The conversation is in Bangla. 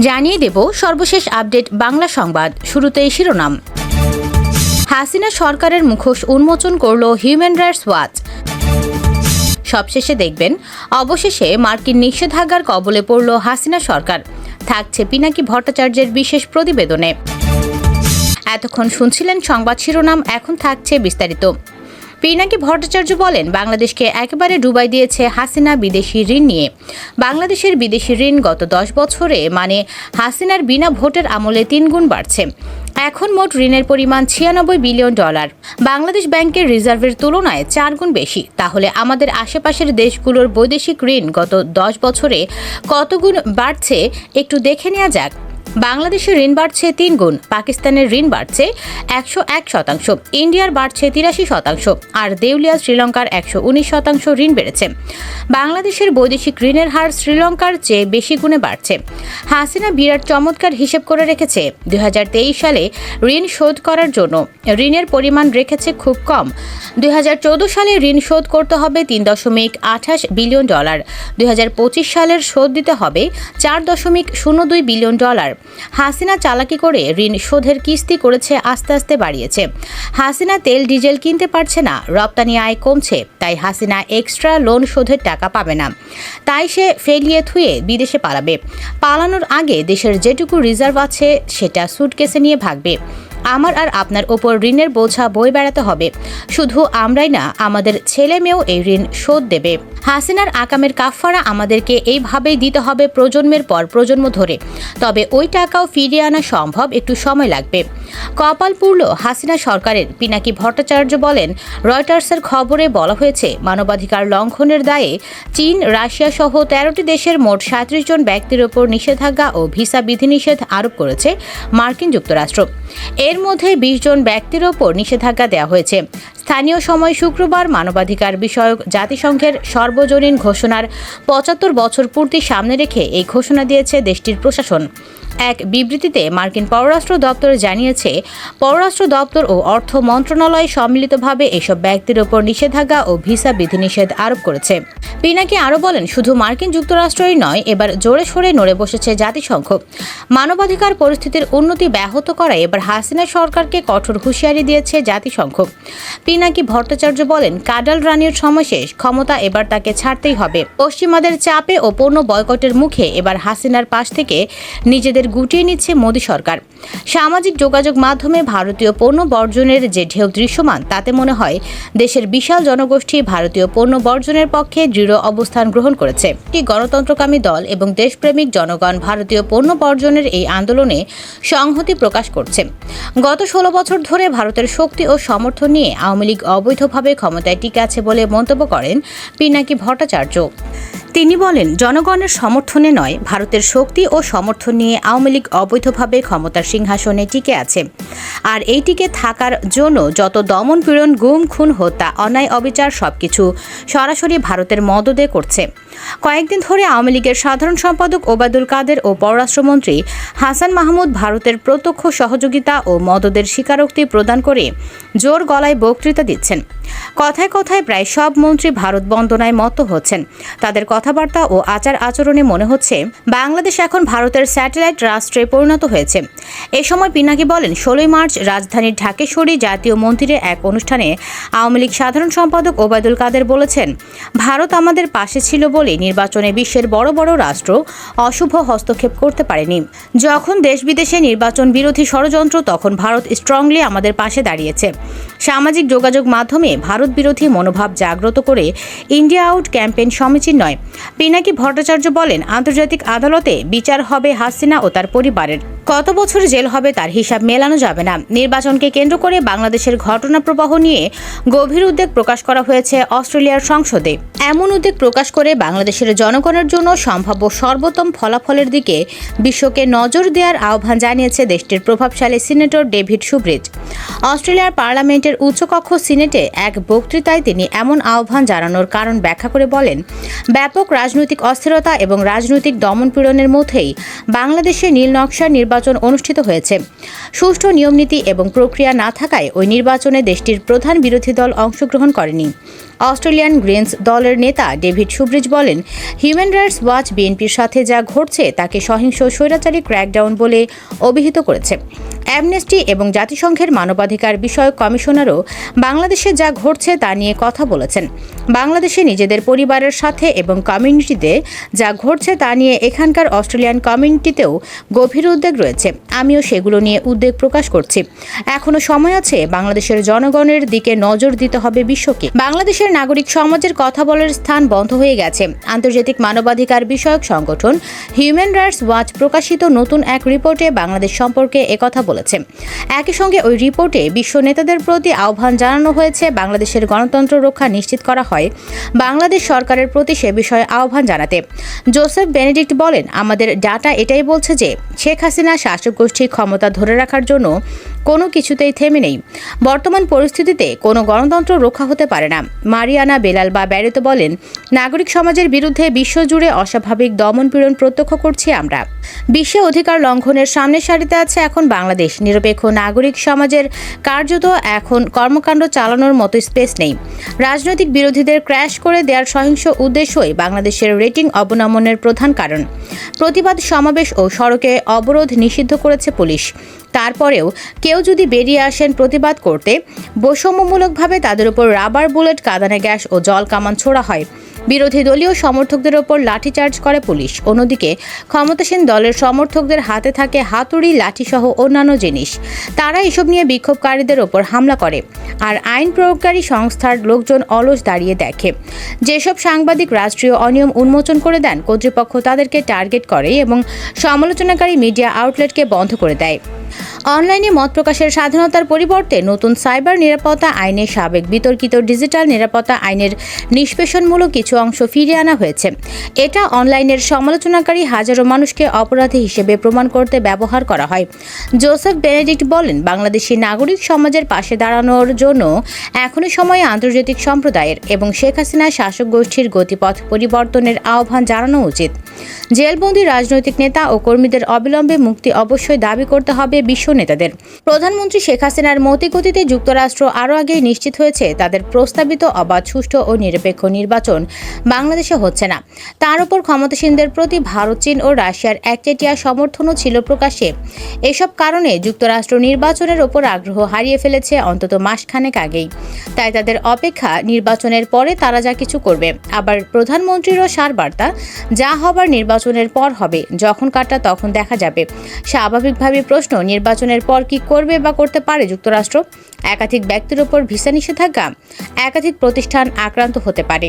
জানিয়ে দেব সর্বশেষ আপডেট বাংলা সংবাদ, শুরুতেই শিরোনাম। হাসিনা সরকারের মুখোশ উন্মোচন করল হিউম্যান রাইটস ওয়াচ সবশেষে দেখবেন, অবশেষে মার্কিন নিষেধাজ্ঞার কবলে পড়ল হাসিনা সরকার। থাকছে পিনাকি ভট্টাচার্যের বিশেষ প্রতিবেদনে। এতক্ষণ শুনছিলেন সংবাদ শিরোনাম, এখন থাকছে বিস্তারিত। পিনাকি ভট্টাচার্য বলেন, বাংলাদেশকে একেবারে ডুবাই দিয়েছে হাসিনা বিদেশি ঋণ নিয়ে। বাংলাদেশের বিদেশি ঋণ গত দশ বছরে মানে হাসিনার বিনা ভোটের আমলে তিন গুণ বাড়ছে। এখন মোট ঋণের পরিমাণ ছিয়ানব্বই বিলিয়ন ডলার। বাংলাদেশ ব্যাংকের রিজার্ভের তুলনায় চার গুণ বেশি। তাহলে আমাদের আশেপাশের দেশগুলোর বৈদেশিক ঋণ গত দশ বছরে কতগুণ বাড়ছে, একটু দেখে নেওয়া যাক। বাংলাদেশের ঋণ বাড়ছে তিন গুণ, পাকিস্তানের ঋণ বাড়ছে একশো এক শতাংশ, ইন্ডিয়ার বাড়ছে তিরাশি শতাংশ, আর দেউলিয়া শ্রীলঙ্কার একশো উনিশ শতাংশ ঋণ বেড়েছে। বাংলাদেশের বৈদেশিক ঋণের হার শ্রীলঙ্কার চেয়ে বেশি গুণে বাড়ছে। হাসিনা বিরাট চমৎকার হিসেব করে রেখেছে, দুই হাজার তেইশ সালে ঋণ শোধ করার জন্য। ঋণের পরিমাণ রেখেছে খুব কম। দুই হাজার চোদ্দ সালে ঋণ শোধ করতে হবে তিন দশমিক আঠাশ বিলিয়ন ডলার। দুই হাজার পঁচিশ সালের শোধ দিতে হবে চার দশমিক শূন্য দুই বিলিয়ন ডলার। হাসিনা চালাকি করে ঋণ শোধের কিস্তি করেছে আস্তে আস্তে বাড়িয়েছে। হাসিনা তেল, ডিজেল কিনতে পারছে না, রপ্তানি আয় কমছে, তাই হাসিনা এক্সট্রা লোন শোধের টাকা পাবে না। তাই সে ফেলিয়ে থুয়ে বিদেশে পালাবে। পালানোর আগে দেশের যেটুকু রিজার্ভ আছে, সেটা সুটকেসে নিয়ে ভাগবে। আমার আর আপনার ওপর ঋণের বোঝা বই বেড়াতে হবে। শুধু আমরাই না, আমাদের ছেলে মেয়েও এই ঋণ শোধ দেবে। হাসিনার আকামের কাফফারা আমাদেরকে এইভাবেই দিতে হবে প্রজন্মের পর প্রজন্ম ধরে। তবে ওই টাকাও ফিরিয়ে আনা সম্ভব, একটু সময় লাগবে। কপাল পুরল হাসিনা সরকারের, পিনাকি ভট্টাচার্য বলেন, রয়টার্সের খবরে বলা হয়েছে, মানবাধিকার লঙ্ঘনের দায়ে চীন, রাশিয়া সহ তেরোটি দেশের মোট সাঁত্রিশ জন ব্যক্তির ওপর নিষেধাজ্ঞা ও ভিসা বিধিনিষেধ আরোপ করেছে মার্কিন যুক্তরাষ্ট্র। এর মধ্যে বিশ জন ব্যক্তির ওপর নিষেধাজ্ঞা দেওয়া হয়েছে। স্থানীয় সময় শুক্রবার মানবাধিকার বিষয়ক জাতিসংঘের সর্বজনীন ঘোষণার পঁচাত্তর বছর পূর্তি সামনে রেখে এই ঘোষণা দিয়েছে দেশটির প্রশাসন। এক বিবৃতিতে মার্কিন পররাষ্ট্র দপ্তর জানিয়েছে, পররাষ্ট্র দপ্তর ও অর্থ মন্ত্রণালয় সম্মিলিতভাবে এসব ব্যক্তির ওপর নিষেধাজ্ঞা ও ভিসা বিধিনিষেধ আরোপ করেছে। পিনাকি আরও বলেন, শুধু মার্কিন যুক্তরাষ্ট্রই নয়, এবার জোরে সোরে নড়ে বসেছে জাতিসংঘ। মানবাধিকার পরিস্থিতির উন্নতি ব্যাহত করায় এবার হাসিনা সরকারকে কঠোর হুঁশিয়ারি দিয়েছে জাতিসংঘ। পিনাকি ভট্টাচার্য বলেন, কাডাল রানীর সময় শেষ, ক্ষমতা এবার তাকে ছাড়তেই হবে। পশ্চিমাদের চাপে ও পণ্য বয়কটের মুখে এবার হাসিনার পাশ থেকে নিজেদের গুটিয়ে নিচ্ছে মোদী সরকার। সামাজিক যোগাযোগ মাধ্যমে ভারতীয় পণ্য বর্জনের যে ঢেউ দৃশ্যমান, তাতে মনে হয় দেশের বিশাল জনগোষ্ঠী ভারতীয় পণ্য বর্জনের পক্ষে দৃঢ় অবস্থান গ্রহণ করেছে। একটি গণতন্ত্রকামী দল এবং দেশপ্রেমিক জনগণ ভারতীয় পণ্য বর্জনের এই আন্দোলনে সংহতি প্রকাশ করছে। গত ষোলো বছর ধরে ভারতের শক্তি ও সমর্থন নিয়ে আওয়ামী লীগ অবৈধভাবে ক্ষমতায় টিকে আছে বলে মন্তব্য করেন পিনাকি ভট্টাচার্য। তিনি বলেন, জনগণের সমর্থনে নয়, ভারতের শক্তি ও সমর্থন নিয়ে আওয়ামী লীগ অবৈধভাবে ক্ষমতার সিংহাসনে টিকে আছে। আর এই টিকে থাকার জন্য যত দমন পীড়ন, গুম, খুন, হত্যা, অন্যায়, অবিচার সবকিছু সরাসরি ভারতের মদদে করছে। কয়েকদিন ধরে আওয়ামী লীগের সাধারণ সম্পাদক ওবায়দুল কাদের ও পররাষ্ট্রমন্ত্রী হাসান মাহমুদ ভারতের প্রত্যক্ষ সহযোগিতা ও মদদের স্বীকারোক্তি প্রদান করে জোর গলায় বক্তৃতা দিচ্ছেন। কথায় কথায় প্রায় সব মন্ত্রী ভারত বন্দনায় মত হচ্ছেন। তাদের কথাবার্তা ও আচার আচরণে মনে হচ্ছে বাংলাদেশ এখন ভারতের স্যাটেলাইট রাষ্ট্রে পরিণত হয়েছে। এ সময় পিনাকি বলেন, ষোলোই মার্চ রাজধানীর ঢাকেশ্বরী জাতীয় মন্দিরে এক অনুষ্ঠানে আওয়ামী লীগ সাধারণ সম্পাদক ওবায়দুল কাদের বলেছেন, ভারত আমাদের পাশে ছিল বলে নির্বাচনে বিশ্বের বড় বড় রাষ্ট্র অশুভ হস্তক্ষেপ করতে পারেনি। যখন দেশ বিদেশে নির্বাচন বিরোধী ষড়যন্ত্র, তখন ভারত স্ট্রংলি আমাদের পাশে দাঁড়িয়েছে। সামাজিক যোগাযোগ মাধ্যমে ভারত বিরোধী মনোভাব জাগ্রত করে ইন্ডিয়া আউট ক্যাম্পেইন সমীচীন নয়। পিনাকি ভট্টাচার্য বলেন আন্তর্জাতিক আদালতে বিচার হবে হাসিনা ও তার পরিবারের। কত বছর জেল হবে তার হিসাব মেলানো যাবে না। নির্বাচনকে কেন্দ্র করে বাংলাদেশের ঘটনা প্রবাহ নিয়ে গভীর উদ্বেগ প্রকাশ করা হয়েছে অস্ট্রেলিয়ার সংসদে। এমন উদ্বেগ প্রকাশ করে বাংলাদেশের জনগণের জন্য সম্ভাব্য সর্বোত্তম ফলাফলের দিকে বিশ্বকে নজর দেওয়ার আহ্বান জানিয়েছে দেশটির প্রভাবশালী সিনেটর ডেভিড সুব্রিজ অস্ট্রেলিয়ার পার্লামেন্টের উচ্চকক্ষ সিনেটে এক বক্তৃতায় তিনি এমন আহ্বান জানানোর কারণ ব্যাখ্যা করে বলেন, ব্যাপক রাজনৈতিক অস্থিরতা এবং রাজনৈতিক দমনপীড়নের মধ্যেই বাংলাদেশে নীল নকশার নির্বাচন অনুষ্ঠিত হয়েছে। সুষ্ঠু নিয়মনীতি এবং প্রক্রিয়া না থাকায় ওই নির্বাচনে দেশটির প্রধান বিরোধী দল অংশগ্রহণ করেনি। অস্ট্রেলিয়ান গ্রিনস দলের নেতা ডেভিড সুব্রিজ বলেন, হিউম্যান রাইটস ওয়াচ বিএনপির সাথে যা ঘটছে তাকে সহিংস স্বৈরাচারী ক্র্যাকডাউন বলে অভিহিত করেছে। অ্যামনেস্টি এবং জাতিসংঘের মানবাধিকার বিষয়ক কমিশনারও বাংলাদেশে যা ঘটছে তা নিয়ে কথা বলেছেন। বাংলাদেশে নিজেদের পরিবারের সাথে এবং কমিউনিটিতে যা ঘটছে তা নিয়ে এখানকার অস্ট্রেলিয়ান কমিউনিটিতেও গভীর উদ্বেগ রয়েছে। আমিও সেগুলো নিয়ে উদ্বেগ প্রকাশ করছি। এখনও সময় আছে বাংলাদেশের জনগণের দিকে নজর দিতে হবে বিশ্বকে। বাংলাদেশের নাগরিক সমাজের কথা বলার স্থান বন্ধ হয়ে গেছে। আন্তর্জাতিক মানবাধিকার বিষয়ক সংগঠন হিউম্যান রাইটস ওয়াচ প্রকাশিত নতুন এক রিপোর্টে বাংলাদেশ সম্পর্কে একথা বলেছে। একই সঙ্গে ওই রিপোর্টে বিশ্ব নেতাদের প্রতি আহ্বান জানানো হয়েছে, বাংলাদেশের গণতন্ত্র রক্ষা নিশ্চিত করা হয়, বাংলাদেশ সরকারের প্রতি সে বিষয়ে আহ্বান জানাতে। জোসেফ বেনেডিক্ট বলেন, আমাদের ডাটা এটাই বলছে যে শেখ হাসিনা শাসক গোষ্ঠী ক্ষমতা ধরে রাখার জন্য কোনো কিছুতেই থেমে নেই। বর্তমান পরিস্থিতিতে কোনো গণতন্ত্র রক্ষা হতে পারে না। মারিয়ানা বেলাল বা ব্যারেতো বলেন, নাগরিক সমাজের বিরুদ্ধে বিশ্বজুড়ে অস্বাভাবিক দমনপীড়ন প্রত্যক্ষ করছি আমরা। বিশ্বে অধিকার লঙ্ঘনের সামনের সারিতে আছে এখন বাংলাদেশ। নিরপেক্ষ নাগরিক সমাজের কার্যত এখন কর্মকাণ্ড চালানোর মতো স্পেস নেই। রাজনৈতিক বিরোধীদের ক্র্যাশ করে দেওয়ার সহিংস উদ্দেশ্যই বাংলাদেশের রেটিং অবনমনের প্রধান কারণ। প্রতিবাদ সমাবেশ ও সড়কে অবরোধ নিষিদ্ধ করেছে পুলিশ। তারপরেও কেউ যদি বেরিয়ে আসেন প্রতিবাদ করতে, বৈষম্যমূলকভাবে তাদের উপর রাবার বুলেট, কাঁদানে গ্যাস ও জল কামান ছোড়া হয়। বিরোধী দলীয় সমর্থকদের ওপর লাঠিচার্জ করে পুলিশ। অন্যদিকে ক্ষমতাসীন দলের সমর্থকদের হাতে থাকে হাতুড়ি, লাঠিসহ অন্যান্য জিনিস। তারা এসব নিয়ে বিক্ষোভকারীদের ওপর হামলা করে আর আইন প্রয়োগকারী সংস্থার লোকজন অলস দাঁড়িয়ে দেখে। যেসব সাংবাদিক রাষ্ট্রীয় অনিয়ম উন্মোচন করে দেন, কর্তৃপক্ষ তাদেরকে টার্গেট করে এবং সমালোচনাকারী মিডিয়া আউটলেটকে বন্ধ করে দেয়। অনলাইনে মত প্রকাশের স্বাধীনতার পরিবর্তে নতুন সাইবার নিরাপত্তা আইনে সাবেক বিতর্কিত ডিজিটাল নিরাপত্তা আইনের নিষ্পেষণমূলক কিছু অংশ ফিরিয়ে আনা হয়েছে। এটা অনলাইনের সমালোচনাকারী হাজারো মানুষকে অপরাধী হিসেবে প্রমাণ করতে ব্যবহার করা হয়। জোসেফ বেনেডিক্ট বলেন, বাংলাদেশি নাগরিক সমাজের পাশে দাঁড়ানোর জন্য এখনই সময় আন্তর্জাতিক সম্প্রদায়ের এবং শেখ হাসিনা শাসক গোষ্ঠীর গতিপথ পরিবর্তনের আহ্বান জানানো উচিত। জেলবন্দি রাজনৈতিক নেতা ও কর্মীদের অবিলম্বে মুক্তি অবশ্যই দাবি করতে হবে বিশ্ব নেতাদের। প্রধানমন্ত্রী শেখ হাসিনার মতিগতিতে যুক্তরাষ্ট্র আরও আগেই নিশ্চিত হয়েছে, তাদের প্রস্তাবিত অবাধ, সুষ্ঠু ও নিরপেক্ষ নির্বাচন বাংলাদেশে হচ্ছে না। তার উপর ক্ষমতাসীনদের প্রতি ভারত, চীন ও রাশিয়ার একচেটিয়া সমর্থনও ছিল প্রকাশ্যে। এসব কারণে যুক্তরাষ্ট্র নির্বাচনের ওপর আগ্রহ হারিয়ে ফেলেছে অন্তত মাসখানেক আগেই। তাই তাদের অপেক্ষা নির্বাচনের পরে তারা যা কিছু করবে। আবার প্রধানমন্ত্রীরও সার বার্তা যা হবার নির্বাচনের পর হবে। যখন কাটটা তখন দেখা যাবে। স্বাভাবিকভাবে প্রশ্ন, নির্বাচনের পর কি করবে বা করতে পারে যুক্তরাষ্ট্র? একাধিক ব্যক্তির ওপর ভিসা নিষেধাজ্ঞা? একাধিক প্রতিষ্ঠান আক্রান্ত হতে পারে।